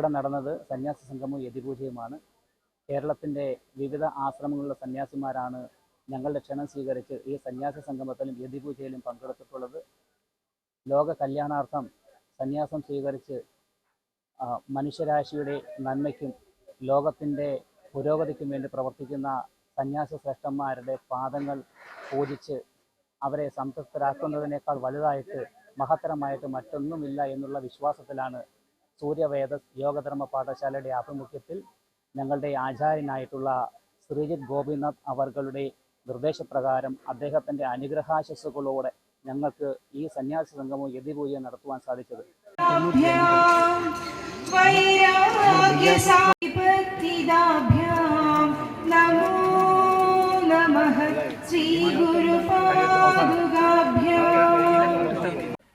ഇന്നിവിടെ നടന്നത് സന്യാസി സംഗമവും യതിപൂജയുമാണ്. കേരളത്തിന്റെ വിവിധ ആശ്രമങ്ങളിലെ സന്യാസിമാരാണ് ഞങ്ങളുടെ ക്ഷണം സ്വീകരിച്ച് ഈ സന്യാസി സംഗമത്തിലും യതിപൂജയിലും പങ്കെടുത്തിട്ടുള്ളത്. ലോക കല്യാണാർത്ഥം സന്യാസം സ്വീകരിച്ച് മനുഷ്യരാശിയുടെ നന്മയ്ക്കും ലോകത്തിന്റെ പുരോഗതിക്കും വേണ്ടി പ്രവർത്തിക്കുന്ന സന്യാസ ശ്രേഷ്ഠന്മാരുടെ പാദങ്ങൾ പൂജിച്ച് അവരെ സംതൃപ്തരാക്കുന്നതിനേക്കാൾ വലുതായിട്ട് മഹത്തരമായിട്ട് മറ്റൊന്നുമില്ല എന്നുള്ള വിശ്വാസത്തിലാണ് സൂര്യവേദ യോഗധർമ്മ പാഠശാലയുടെ ആഭിമുഖ്യത്തിൽ ഞങ്ങളുടെ ആചാര്യനായിട്ടുള്ള ശ്രീജിത് ഗോപിനാഥ് അവർകളുടെ നിർദ്ദേശപ്രകാരം അദ്ദേഹത്തിന്റെ അനുഗ്രഹാശസ്സുകളോടെ ഞങ്ങൾക്ക് ഈ സന്യാസി സംഗമം യതിപൂജ നടത്തുവാൻ സാധിച്ചത്.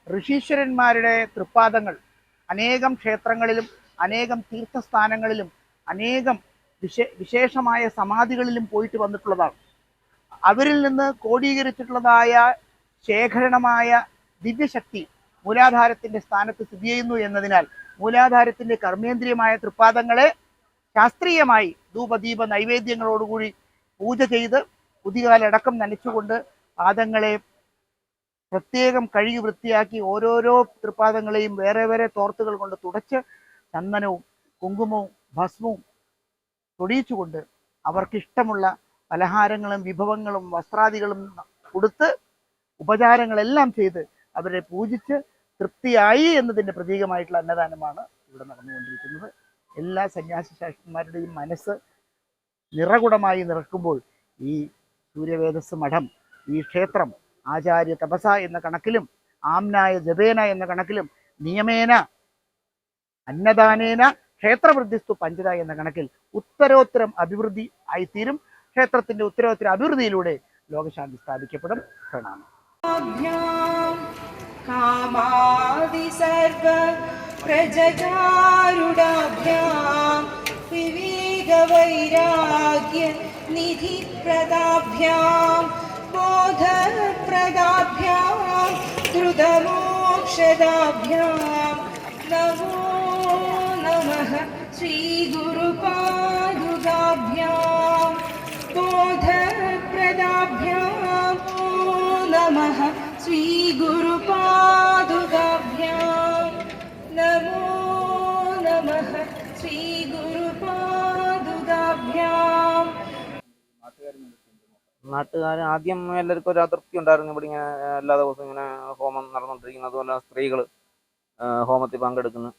ഋഷീശ്വരന്മാരുടെ തൃപ്പാദങ്ങൾ അനേകം ക്ഷേത്രങ്ങളിലും അനേകം തീർത്ഥസ്ഥാനങ്ങളിലും അനേകം വിശേ വിശേഷമായ സമാധികളിലും പോയിട്ട് വന്നിട്ടുള്ളതാണ്. അവരിൽ നിന്ന് കോടീകരിച്ചിട്ടുള്ളതായ ശേഖരണമായ ദിവ്യശക്തി മൂലാധാരത്തിന്റെ സ്ഥാനത്ത് സ്ഥിതി ചെയ്യുന്നു എന്നതിനാൽ മൂലാധാരത്തിന്റെ കർമ്മേന്ദ്രിയമായ തൃപ്പാദങ്ങളെ ശാസ്ത്രീയമായി ധൂപദീപ നൈവേദ്യങ്ങളോടുകൂടി പൂജ ചെയ്ത് കുതികാലടക്കം നനച്ചുകൊണ്ട് പാദങ്ങളെ പ്രത്യേകം കഴുകി വൃത്തിയാക്കി ഓരോരോ തൃപ്പാദങ്ങളെയും വേറെ വേറെ തോർത്തുകൾ കൊണ്ട് തുടച്ച് ചന്ദനവും കുങ്കുമവും ഭസ്മവും തൊടിയിച്ചുകൊണ്ട് അവർക്കിഷ്ടമുള്ള പലഹാരങ്ങളും വിഭവങ്ങളും വസ്ത്രാദികളും കൊടുത്ത് ഉപചാരങ്ങളെല്ലാം ചെയ്ത് അവരെ പൂജിച്ച് തൃപ്തിയായി എന്നതിന്റെ പ്രതീകമായിട്ടുള്ള അന്നദാനമാണ് ഇവിടെ നടന്നുകൊണ്ടിരിക്കുന്നത്. എല്ലാ സന്യാസി ശാസ്ത്രന്മാരുടെയും മനസ്സ് നിറകുടമായി നിറക്കുമ്പോൾ ഈ സൂര്യവേദസ് മഠം ഈ ക്ഷേത്രം ആചാര്യ തപസ എന്ന കണക്കിലും ആംനായ ജപേന എന്ന കണക്കിലും നിയമേന അന്നദാനേന ക്ഷേത്രവൃദ്ധിസ്തു പഞ്ചത എന്ന കണക്കിൽ ഉത്തരോത്തരം അഭിവൃദ്ധി ആയിത്തീരും. ക്ഷേത്രത്തിന്റെ ഉത്തരോത്തര അഭിവൃദ്ധിയിലൂടെ ലോകശാന്തി സ്ഥാപിക്കപ്പെടും. പ്രണാമം. കാമാതി സർവ പ്രജകാരുടാഭ്യാം വിവേക വൈരാഗ്യ നിധി പ്രദാഭ്യാം बोधप्रदाभ्यां द्रुतमोक्षदाभ्यां नमो नमः श्रीगुरुपादुगाभ्यां बोधप्रदाभ्यां नमः श्रीगुरुपादुकाभ्यां നാട്ടുകാർ ആദ്യം എല്ലാവർക്കും ഒരു അതൃപ്തി ഉണ്ടായിരുന്നു. ഇവിടെ ഇങ്ങനെ എല്ലാ ദിവസവും ഇങ്ങനെ ഹോമം നടന്നുകൊണ്ടിരിക്കുന്നു അതുപോലെ സ്ത്രീകൾ ഹോമത്തിൽ പങ്കെടുക്കുന്നു.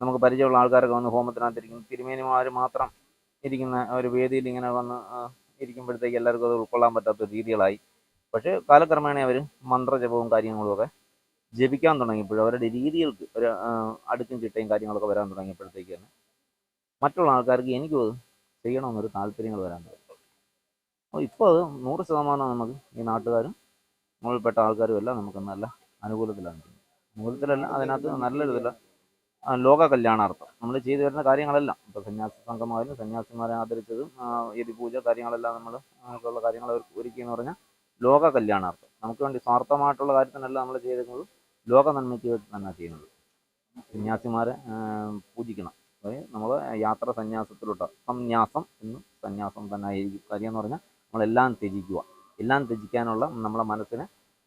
നമുക്ക് പരിചയമുള്ള ആൾക്കാരൊക്കെ വന്ന് ഹോമത്തിനകത്തിരിക്കുന്നു. തിരുമേനിമാർ മാത്രം ഇരിക്കുന്ന ഒരു വേദിയിൽ ഇങ്ങനെ വന്ന് ഇരിക്കുമ്പോഴത്തേക്ക് എല്ലാവർക്കും അത് ഉൾക്കൊള്ളാൻ പറ്റാത്ത രീതികളായി. പക്ഷേ കാലക്രമേണ അവർ മന്ത്രജപവും കാര്യങ്ങളും ഒക്കെ ജപിക്കാൻ തുടങ്ങിയപ്പോഴും അവരുടെ രീതികൾക്ക് ഒരു അടുക്കും ചിട്ടയും കാര്യങ്ങളൊക്കെ വരാൻ തുടങ്ങിയപ്പോഴത്തേക്ക് തന്നെ മറ്റുള്ള ആൾക്കാർക്ക് എനിക്കും അത് ചെയ്യണമെന്നൊരു താല്പര്യങ്ങൾ വരാൻ തുടങ്ങി. അപ്പോൾ ഇപ്പോൾ അത് നൂറ് ശതമാനം നമുക്ക് ഈ നാട്ടുകാരും മുകളിൽപ്പെട്ട ആൾക്കാരും എല്ലാം നമുക്ക് നല്ല അനുകൂലത്തിലാണ്. അനുകൂലത്തിലല്ല അതിനകത്ത് നല്ലൊരു ഇതില്ല ലോക കല്യാണാർത്ഥം. നമ്മൾ ചെയ്തു വരുന്ന കാര്യങ്ങളെല്ലാം ഇപ്പോൾ സന്യാസി സംഘമായാലും സന്യാസിമാരെ ആദരിച്ചതും ഈ പൂജ കാര്യങ്ങളെല്ലാം നമ്മൾ അങ്ങനെയുള്ള കാര്യങ്ങൾ ഒരുക്കി എന്ന് പറഞ്ഞാൽ ലോക കല്യാണാർത്ഥം. നമുക്ക് വേണ്ടി സ്വാർത്ഥമായിട്ടുള്ള കാര്യത്തിനല്ല നമ്മൾ ചെയ്തിരുന്നത് ലോക നന്മയ്ക്ക് വേണ്ടി തന്നെ ചെയ്യുന്നത്. സന്യാസിമാരെ പൂജിക്കണം. നമ്മൾ യാത്ര സന്യാസത്തിലോട്ട് സംന്യാസം എന്ന് സന്യാസം തന്നെ ആയിരിക്കും കാര്യം എന്ന് പറഞ്ഞാൽ നമ്മളെല്ലാം ത്യജിക്കുക എല്ലാം ത്യജിക്കാനുള്ള നമ്മളെ മനസ്സിനെ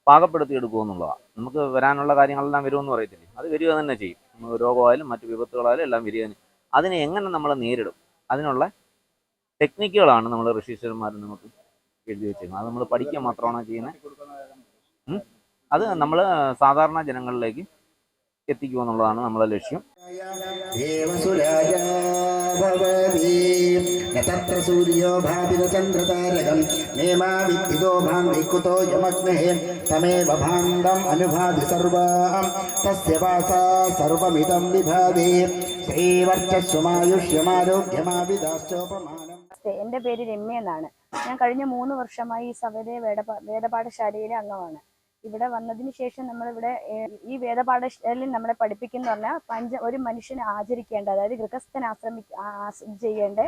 പാകപ്പെടുത്തി എടുക്കുക എന്നുള്ളതാണ് നമുക്ക് വരാനുള്ള കാര്യങ്ങളെല്ലാം വരുമെന്ന് പറയത്തില്ലേ? അത് വരിക തന്നെ ചെയ്യും. രോഗമായാലും മറ്റു വിപത്തുകളായാലും എല്ലാം വരിക തന്നെ. അതിനെ എങ്ങനെ നമ്മൾ നേരിടും? അതിനുള്ള ടെക്നിക്കുകളാണ് നമ്മൾ ഋഷീശ്വരന്മാർ നമുക്ക് എഴുതി വെച്ചിരുന്നത്. അത് നമ്മൾ പഠിക്കുക മാത്രമാണ് ചെയ്യുന്നത്? അത് നമ്മൾ സാധാരണ ജനങ്ങളിലേക്ക് എത്തിക്കുക എന്നുള്ളതാണ് നമ്മളെ ലക്ഷ്യം. देवसुराजा भवति न तत्र सूर्यो भाति न चन्द्रतारकं नेमा विद्युतो भां विकुतो यमग्नेः तमेव भाण्डम् अनुभाति सर्वां तस्य वासा सर्वमिदं विभाति श्रीवर्चस्वमायुष्यमारोग्यमाविदाश्चोपमानम् നമസ്തേ എൻ്റെ പേര് രമ്യ എന്നാണ് ഞാൻ കഴിഞ്ഞ മൂന്ന് വർഷമായി ഈ സവേദയ വേദ വേദപാഠശാലയിലെ അംഗമാണ് ഇവിടെ വന്നതിന് ശേഷം നമ്മളിവിടെ ഈ വേദപാഠശാലയിൽ നമ്മളെ പഠിപ്പിക്കുന്ന പറഞ്ഞാൽ പഞ്ച ഒരു മനുഷ്യനെ ആചരിക്കേണ്ട അതായത് ഗൃഹസ്ഥൻ ആശ്രമി ചെയ്യേണ്ട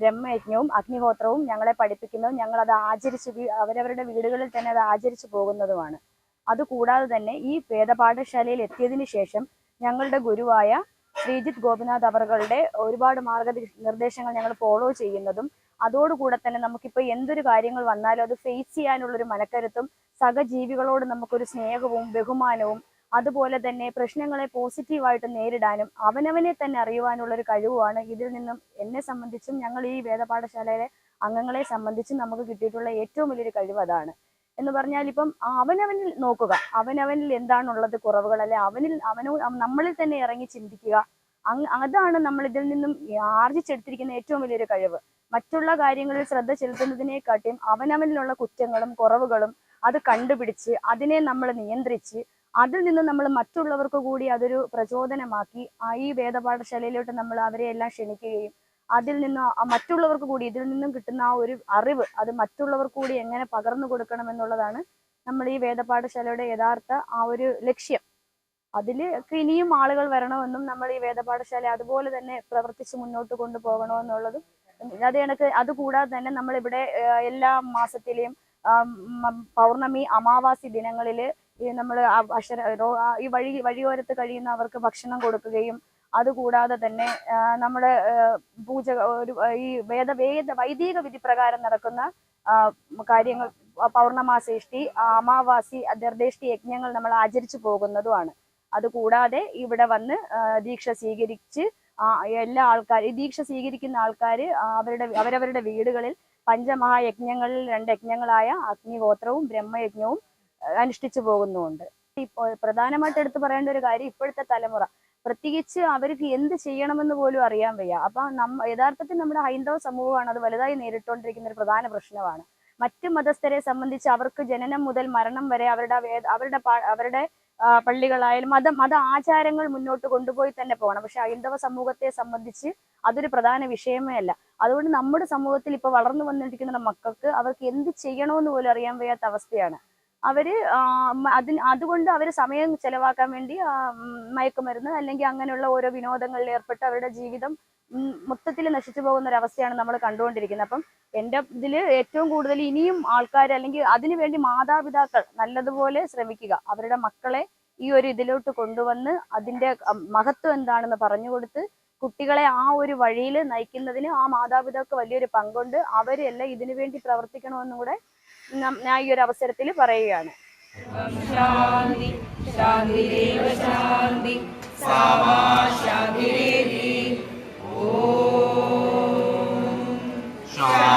ബ്രഹ്മയജ്ഞവും അഗ്നിഹോത്രവും ഞങ്ങളെ പഠിപ്പിക്കുന്നതും ഞങ്ങൾ അത് ആചരിച്ച് അവരവരുടെ വീടുകളിൽ തന്നെ അത് ആചരിച്ചു പോകുന്നതുമാണ്. അതുകൂടാതെ തന്നെ ഈ വേദപാഠശാലയിൽ എത്തിയതിനു ശേഷം ഞങ്ങളുടെ ഗുരുവായ ശ്രീജിത് ഗോപിനാഥ് അവറുകളുടെ ഒരുപാട് മാർഗ നിർദ്ദേശങ്ങൾ ഞങ്ങൾ ഫോളോ ചെയ്യുന്നതും അതോടുകൂടെ തന്നെ നമുക്കിപ്പോൾ എന്തൊരു കാര്യങ്ങൾ വന്നാലും അത് ഫേസ് ചെയ്യാനുള്ളൊരു മനക്കരുത്തും സഹജീവികളോട് നമുക്കൊരു സ്നേഹവും ബഹുമാനവും അതുപോലെ തന്നെ പ്രശ്നങ്ങളെ പോസിറ്റീവായിട്ട് നേരിടാനും അവനവനെ തന്നെ അറിയുവാനുള്ള ഒരു കഴിവുമാണ് ഇതിൽ നിന്നും എന്നെ സംബന്ധിച്ചും ഞങ്ങൾ ഈ വേദപാഠശാലയിലെ അംഗങ്ങളെ സംബന്ധിച്ചും നമുക്ക് കിട്ടിയിട്ടുള്ള ഏറ്റവും വലിയൊരു കഴിവ് അതാണ്. എന്ന് പറഞ്ഞാൽ ഇപ്പം അവനവനിൽ നോക്കുക അവനവനിൽ എന്താണുള്ളത് കുറവുകൾ അല്ലെ അവനിൽ അവനോ നമ്മളിൽ തന്നെ ഇറങ്ങി ചിന്തിക്കുക. അതാണ് നമ്മൾ ഇതിൽ നിന്നും ആർജിച്ചെടുത്തിരിക്കുന്ന ഏറ്റവും വലിയൊരു കഴിവ്. മറ്റുള്ള കാര്യങ്ങളിൽ ശ്രദ്ധ ചെലുത്തുന്നതിനെക്കാട്ടിയും അവനവനിലുള്ള കുറ്റങ്ങളും കുറവുകളും അത് കണ്ടുപിടിച്ച് അതിനെ നമ്മൾ നിയന്ത്രിച്ച് അതിൽ നിന്ന് നമ്മൾ മറ്റുള്ളവർക്ക് കൂടി അതൊരു പ്രചോദനമാക്കി ഈ വേദപാഠശാലയിലോട്ട് നമ്മൾ അവരെ എല്ലാം ക്ഷണിക്കുകയും അതിൽ നിന്ന് മറ്റുള്ളവർക്ക് കൂടി ഇതിൽ നിന്നും കിട്ടുന്ന ആ ഒരു അറിവ് അത് മറ്റുള്ളവർക്ക് കൂടി എങ്ങനെ പകർന്നു കൊടുക്കണം എന്നുള്ളതാണ് നമ്മൾ ഈ വേദപാഠശാലയുടെ യഥാർത്ഥ ആ ഒരു ലക്ഷ്യം. അതിൽ ഇനിയും ആളുകൾ വരണമെന്നും നമ്മൾ ഈ വേദപാഠശാല അതുപോലെ തന്നെ പ്രവർത്തിച്ച് മുന്നോട്ട് കൊണ്ടുപോകണമെന്നുള്ളതും അത് കണക്ക് അതുകൂടാതെ തന്നെ നമ്മൾ ഇവിടെ എല്ലാ മാസത്തിലെയും പൗർണമി അമാവാസി ദിനങ്ങളിൽ ഈ നമ്മൾ അക്ഷര ഈ വഴി വഴിയോരത്ത് കഴിയുന്നവർക്ക് ഭക്ഷണം കൊടുക്കുകയും അതുകൂടാതെ തന്നെ നമ്മുടെ പൂജ ഒരു ഈ വേദ വേദ വൈദിക വിധി പ്രകാരം നടക്കുന്ന കാര്യങ്ങൾ പൗർണമാസേഷ്ടി അമാവാസി ദർദേശി യജ്ഞങ്ങൾ നമ്മൾ ആചരിച്ചു പോകുന്നതുമാണ്. അതുകൂടാതെ ഇവിടെ വന്ന് ദീക്ഷ സ്വീകരിച്ച് എല്ലാ ആൾക്കാർ ഈ ദീക്ഷ സ്വീകരിക്കുന്ന ആൾക്കാർ അവരുടെ അവരവരുടെ വീടുകളിൽ പഞ്ചമഹായജ്ഞങ്ങളിൽ രണ്ട് യജ്ഞങ്ങളായ അഗ്നിഗോത്രവും ബ്രഹ്മയജ്ഞവും അനുഷ്ഠിച്ചു പോകുന്നുമുണ്ട് ഇപ്പോൾ പ്രധാനമായിട്ട് എടുത്തു പറയേണ്ട ഒരു കാര്യം ഇപ്പോഴത്തെ തലമുറ. പ്രത്യേകിച്ച് അവർക്ക് എന്ത് ചെയ്യണമെന്ന് പോലും അറിയാൻ വയ്യ. അപ്പൊ നമ്മ യഥാർത്ഥത്തിൽ നമ്മുടെ ഹൈന്ദവ സമൂഹമാണ് അത് വലുതായി നേരിട്ടുകൊണ്ടിരിക്കുന്ന ഒരു പ്രധാന പ്രശ്നമാണ്. മറ്റു മതസ്ഥരെ സംബന്ധിച്ച് അവർക്ക് ജനനം മുതൽ മരണം വരെ അവരുടെ അവരുടെ അവരുടെ പള്ളികളായാലും മത മത ആചാരങ്ങൾ മുന്നോട്ട് കൊണ്ടുപോയി തന്നെ പോകണം. പക്ഷെ ഹൈന്ദവ സമൂഹത്തെ സംബന്ധിച്ച് അതൊരു പ്രധാന വിഷയമേ അല്ല. അതുകൊണ്ട് നമ്മുടെ സമൂഹത്തിൽ ഇപ്പൊ വളർന്നു വന്നിരിക്കുന്ന മക്കൾക്ക് അവർക്ക് എന്ത് ചെയ്യണമെന്ന് പോലും അറിയാൻ വയ്യാത്ത അവസ്ഥയാണ്. അവർ അതിന് അതുകൊണ്ട് അവർ സമയം ചെലവാക്കാൻ വേണ്ടി മയക്കുമരുന്ന് അല്ലെങ്കിൽ അങ്ങനെയുള്ള ഓരോ വിനോദങ്ങളിൽ ഏർപ്പെട്ട് അവരുടെ ജീവിതം മൊത്തത്തിൽ നശിച്ചു പോകുന്ന ഒരു അവസ്ഥയാണ് നമ്മൾ കണ്ടുകൊണ്ടിരിക്കുന്നത്. അപ്പം എന്റെ ഇതിൽ ഏറ്റവും കൂടുതൽ ഇനിയും ആൾക്കാർ അല്ലെങ്കിൽ അതിനുവേണ്ടി മാതാപിതാക്കൾ നല്ലതുപോലെ ശ്രമിക്കുക. അവരുടെ മക്കളെ ഈ ഒരു ഇതിലോട്ട് കൊണ്ടുവന്ന് അതിന്റെ മഹത്വം എന്താണെന്ന് പറഞ്ഞു കൊടുത്ത് കുട്ടികളെ ആ ഒരു വഴിയിൽ നയിക്കുന്നതിന് ആ മാതാപിതാക്കൾ വലിയൊരു പങ്കുണ്ട്. അവരെല്ലാം ഇതിനു വേണ്ടി പ്രവർത്തിക്കണമെന്നും കൂടെ ഞാൻ ഈ ഒരു അവസരത്തിൽ പറയുകയാണ്. ശാന്തി ശാന്തിരേവ ശാന്തി സാമാ ശാന്തിരേവി ഓം ശാന്തി ശാന്തി